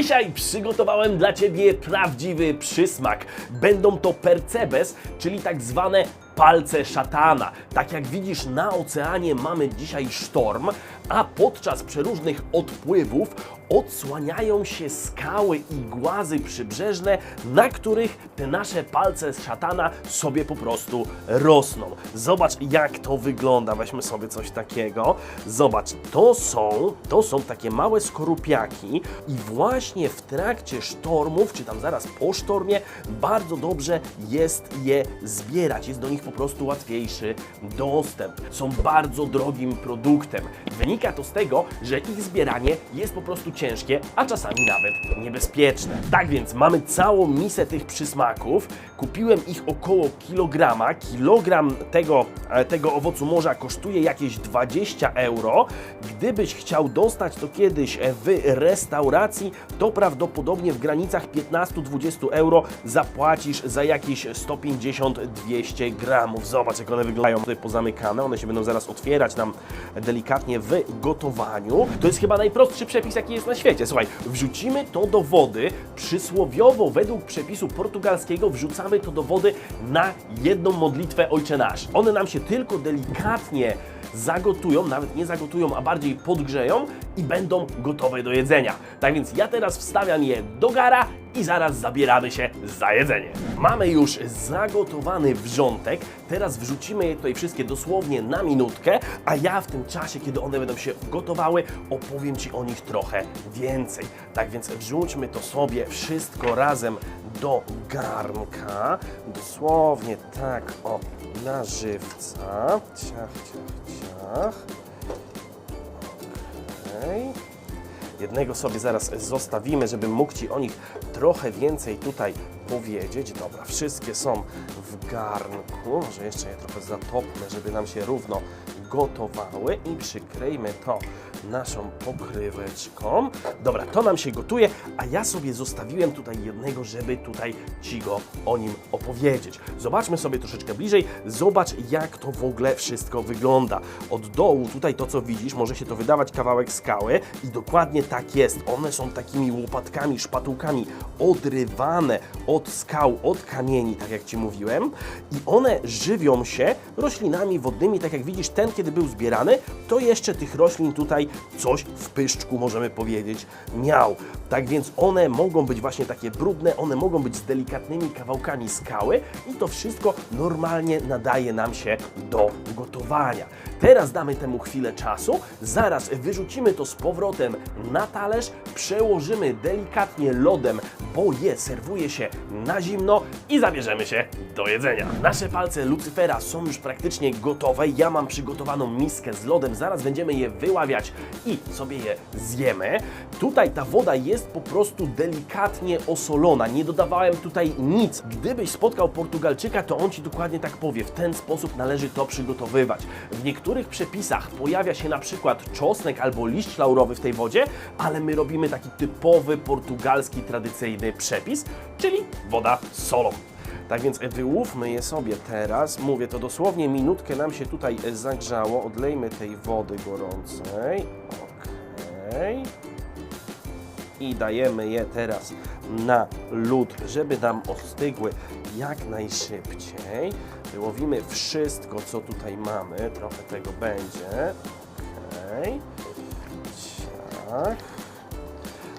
Dzisiaj przygotowałem dla Ciebie prawdziwy przysmak. Będą to percebes, czyli tak zwane palce szatana. Tak jak widzisz, na oceanie mamy dzisiaj sztorm, a podczas przeróżnych odpływów odsłaniają się skały i głazy przybrzeżne, na których te nasze palce z szatana sobie po prostu rosną. Zobacz, jak to wygląda. Weźmy sobie coś takiego. Zobacz, to są, to są takie małe skorupiaki i właśnie w trakcie sztormów, czy tam zaraz po sztormie, bardzo dobrze jest je zbierać. Jest do nich po prostu łatwiejszy dostęp. Są bardzo drogim produktem. Wynika to z tego, że ich zbieranie jest po prostu ciężkie, a czasami nawet niebezpieczne. Tak więc mamy całą misę tych przysmaków. Kupiłem ich około kilograma. Kilogram tego, e, tego owocu morza kosztuje jakieś 20 euro. Gdybyś chciał dostać to kiedyś e, w restauracji, to prawdopodobnie w granicach 15-20 euro zapłacisz za jakieś 150-200 gramów. Zobacz, jak one wyglądają tutaj pozamykane. One się będą zaraz otwierać nam delikatnie w gotowaniu. To jest chyba najprostszy przepis, jaki jest na świecie. Słuchaj, wrzucimy to do wody. Przysłowiowo, według przepisu portugalskiego, wrzucamy to do wody na jedną modlitwę Ojcze Nasz. One nam się tylko delikatnie zagotują, nawet nie zagotują, a bardziej podgrzeją i będą gotowe do jedzenia. Tak więc ja teraz wstawiam je do gara i zaraz zabieramy się za jedzenie. Mamy już zagotowany wrzątek, teraz wrzucimy je tutaj wszystkie dosłownie na minutkę, a ja w tym czasie, kiedy one będą się gotowały, opowiem Ci o nich trochę więcej. Tak więc wrzućmy to sobie wszystko razem do garnka, dosłownie tak o, na żywca, ciach, ciach, ciach. Okej. Jednego sobie zaraz zostawimy, żebym mógł Ci o nich trochę więcej tutaj powiedzieć. Dobra, wszystkie są w garnku. Może jeszcze je trochę zatopmy, żeby nam się równo gotowały i przykryjmy to naszą pokryweczką. Dobra, to nam się gotuje, a ja sobie zostawiłem tutaj jednego, żeby tutaj Ci go o nim opowiedzieć. Zobaczmy sobie troszeczkę bliżej, zobacz jak to w ogóle wszystko wygląda. Od dołu tutaj to co widzisz, może się to wydawać kawałek skały i dokładnie tak jest. One są takimi łopatkami, szpatułkami odrywane od skał, od kamieni, tak jak Ci mówiłem i one żywią się roślinami wodnymi, tak jak widzisz, ten kiedy był zbierany, to jeszcze tych roślin tutaj coś w pyszczku, możemy powiedzieć, miał. Tak więc one mogą być właśnie takie brudne, one mogą być z delikatnymi kawałkami skały i to wszystko normalnie nadaje nam się do gotowania. Teraz damy temu chwilę czasu, zaraz wyrzucimy to z powrotem na talerz, przełożymy delikatnie lodem, bo je serwuje się na zimno i zabierzemy się do jedzenia. Nasze palce Lucyfera są już praktycznie gotowe. Ja mam przygotowaną miskę z lodem, zaraz będziemy je wyławiać i sobie je zjemy. Tutaj ta woda jest po prostu delikatnie osolona. Nie dodawałem tutaj nic. Gdybyś spotkał Portugalczyka, to on ci dokładnie tak powie. W ten sposób należy to przygotowywać. W niektórych przepisach pojawia się na przykład czosnek albo liść laurowy w tej wodzie, ale my robimy taki typowy portugalski tradycyjny przepis, czyli woda solą. Tak więc wyłówmy je sobie teraz. Mówię, to dosłownie minutkę nam się tutaj zagrzało. Odlejmy tej wody gorącej. Okej. I dajemy je teraz na lód, żeby nam ostygły jak najszybciej. Wyłowimy wszystko, co tutaj mamy. Trochę tego będzie. Okej. Tak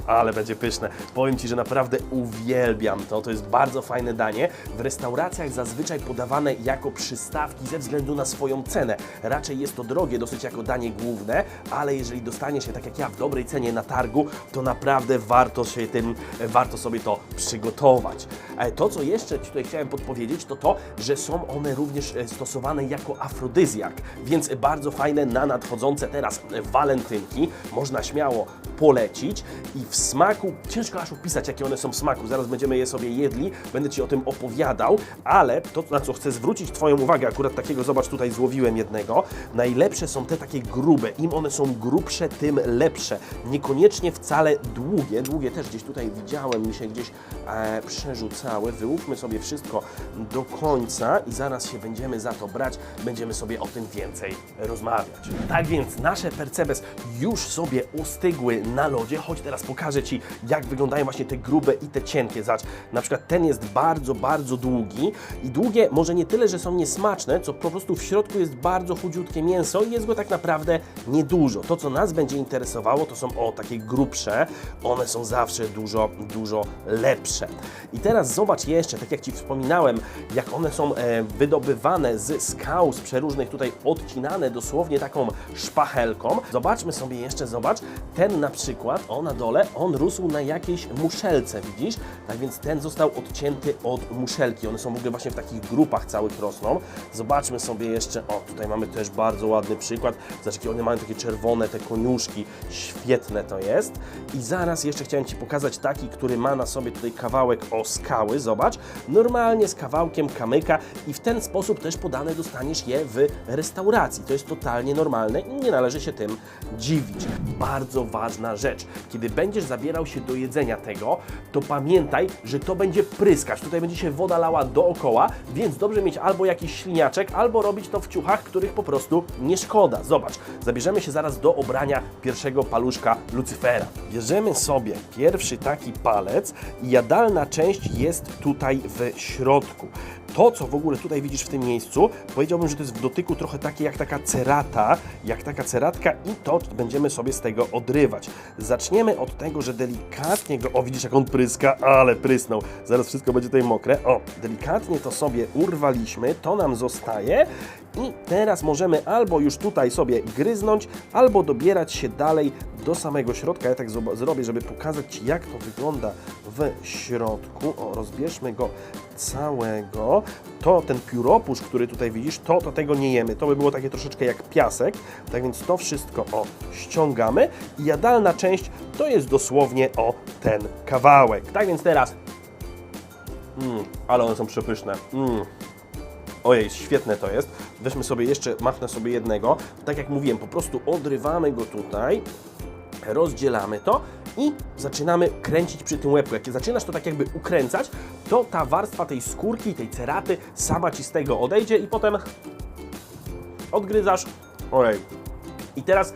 ale będzie pyszne. Powiem Ci, że naprawdę uwielbiam to. To jest bardzo fajne danie. W restauracjach zazwyczaj podawane jako przystawki ze względu na swoją cenę. Raczej jest to drogie dosyć jako danie główne, ale jeżeli dostanie się tak jak ja w dobrej cenie na targu, to naprawdę warto się tym, warto sobie to przygotować. E, To, co jeszcze Ci tutaj chciałem podpowiedzieć, to to, że są one również e, stosowane jako afrodyzjak, więc bardzo fajne na nadchodzące teraz walentynki. Można śmiało polecić i w smaku, ciężko aż opisać, jakie one są w smaku, zaraz będziemy je sobie jedli, będę Ci o tym opowiadał, ale to, na co chcę zwrócić Twoją uwagę, akurat takiego, zobacz, tutaj złowiłem jednego, najlepsze są te takie grube, im one są grubsze, tym lepsze, niekoniecznie wcale długie, długie też gdzieś tutaj widziałem, mi się gdzieś e, przerzucały, wyłówmy sobie wszystko do końca i zaraz się będziemy za to brać, będziemy sobie o tym więcej rozmawiać. Tak więc nasze percebes już sobie ostygły na lodzie, choć teraz pokażę pokażę Ci, jak wyglądają właśnie te grube i te cienkie. Zobacz, na przykład ten jest bardzo, bardzo długi i długie może nie tyle, że są niesmaczne, co po prostu w środku jest bardzo chudziutkie mięso i jest go tak naprawdę niedużo. To, co nas będzie interesowało, to są o takie grubsze, one są zawsze dużo, dużo lepsze. I teraz zobacz jeszcze, tak jak Ci wspominałem, jak one są e, wydobywane z skał, z przeróżnych tutaj odcinane dosłownie taką szpachelką. Zobaczmy sobie jeszcze, zobacz, ten na przykład, o na dole, on rósł na jakiejś muszelce, widzisz? Tak więc ten został odcięty od muszelki. One są w ogóle właśnie w takich grupach całych rosną. Zobaczmy sobie jeszcze, o tutaj mamy też bardzo ładny przykład. Zobacz, jakie one mają takie czerwone, te koniuszki. Świetne to jest. I zaraz jeszcze chciałem Ci pokazać taki, który ma na sobie tutaj kawałek o skały, zobacz. Normalnie z kawałkiem kamyka i w ten sposób też podane dostaniesz je w restauracji. To jest totalnie normalne i nie należy się tym dziwić. Bardzo ważna rzecz. Kiedy będziesz zabierał się do jedzenia tego, to pamiętaj, że to będzie pryskacz. Tutaj będzie się woda lała dookoła, więc dobrze mieć albo jakiś śliniaczek, albo robić to w ciuchach, których po prostu nie szkoda. Zobacz, zabierzemy się zaraz do obrania pierwszego paluszka Lucyfera. Bierzemy sobie pierwszy taki palec i jadalna część jest tutaj w środku. To, co w ogóle tutaj widzisz w tym miejscu, powiedziałbym, że to jest w dotyku trochę takie jak taka cerata, jak taka ceratka i to będziemy sobie z tego odrywać. Zaczniemy od tego, że delikatnie go, o widzisz jak on pryska, ale prysnął, zaraz wszystko będzie tutaj mokre. O, delikatnie to sobie urwaliśmy, to nam zostaje i teraz możemy albo już tutaj sobie gryznąć, albo dobierać się dalej do samego środka. Ja tak zrobię, żeby pokazać Ci, jak to wygląda w środku. O, rozbierzmy go całego. To ten pióropusz, który tutaj widzisz, to, to tego nie jemy. To by było takie troszeczkę jak piasek. Tak więc to wszystko o ściągamy i jadalna część to jest dosłownie o ten kawałek. Tak więc teraz. Mm, ale one są przepyszne. Mm. Ojej, świetne to jest. Weźmy sobie jeszcze, machnę sobie jednego. Tak jak mówiłem, po prostu odrywamy go tutaj, rozdzielamy to i zaczynamy kręcić przy tym łebku. Jak zaczynasz to tak jakby ukręcać, to ta warstwa tej skórki, tej ceraty sama Ci z tego odejdzie i potem odgryzasz. Ojej. I teraz,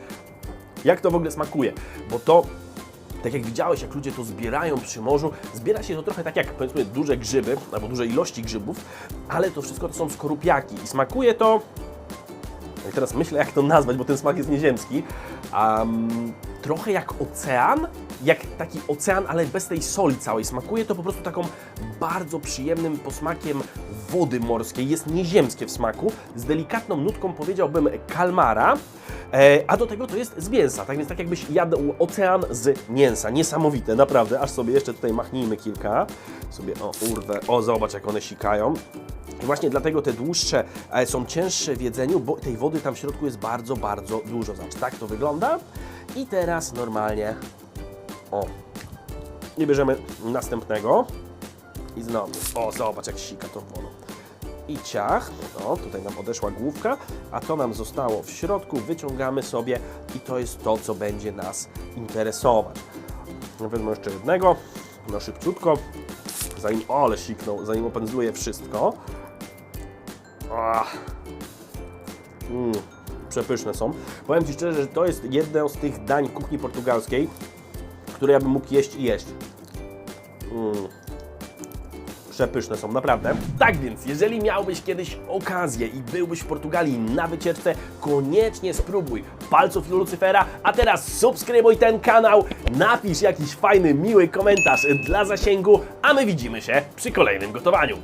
jak to w ogóle smakuje? Bo to tak jak widziałeś, jak ludzie to zbierają przy morzu, zbiera się to trochę tak jak powiedzmy duże grzyby, albo duże ilości grzybów, ale to wszystko to są skorupiaki i smakuje to. I teraz myślę, jak to nazwać, bo ten smak jest nieziemski. Um, trochę jak ocean, jak taki ocean, ale bez tej soli całej. Smakuje to po prostu taką bardzo przyjemnym posmakiem wody morskiej. Jest nieziemskie w smaku, z delikatną nutką powiedziałbym kalmara. E, a do tego to jest z mięsa, tak więc tak jakbyś jadł ocean z mięsa. Niesamowite, naprawdę. Aż sobie jeszcze tutaj machnijmy kilka. Sobie o urwę. O, zobacz jak one sikają. I właśnie dlatego te dłuższe e, są cięższe w jedzeniu, bo tej wody tam w środku jest bardzo, bardzo dużo. Zobacz, tak to wygląda. I teraz normalnie, o, i bierzemy następnego. I znowu, o, zobacz jak sika tą wodą. I ciach, o, tutaj nam odeszła główka, a to nam zostało w środku, wyciągamy sobie i to jest to, co będzie nas interesować. Wezmę jeszcze jednego, no szybciutko, zanim, o, ale siknął, zanim opędzluję wszystko. Ach. Mm, przepyszne są. Powiem Ci szczerze, że to jest jedno z tych dań kuchni portugalskiej, które ja bym mógł jeść i jeść. Mm. Przepyszne są, naprawdę. Tak więc, jeżeli miałbyś kiedyś okazję i byłbyś w Portugalii na wycieczce, koniecznie spróbuj palców Lucyfera, a teraz subskrybuj ten kanał, napisz jakiś fajny, miły komentarz dla zasięgu, a my widzimy się przy kolejnym gotowaniu.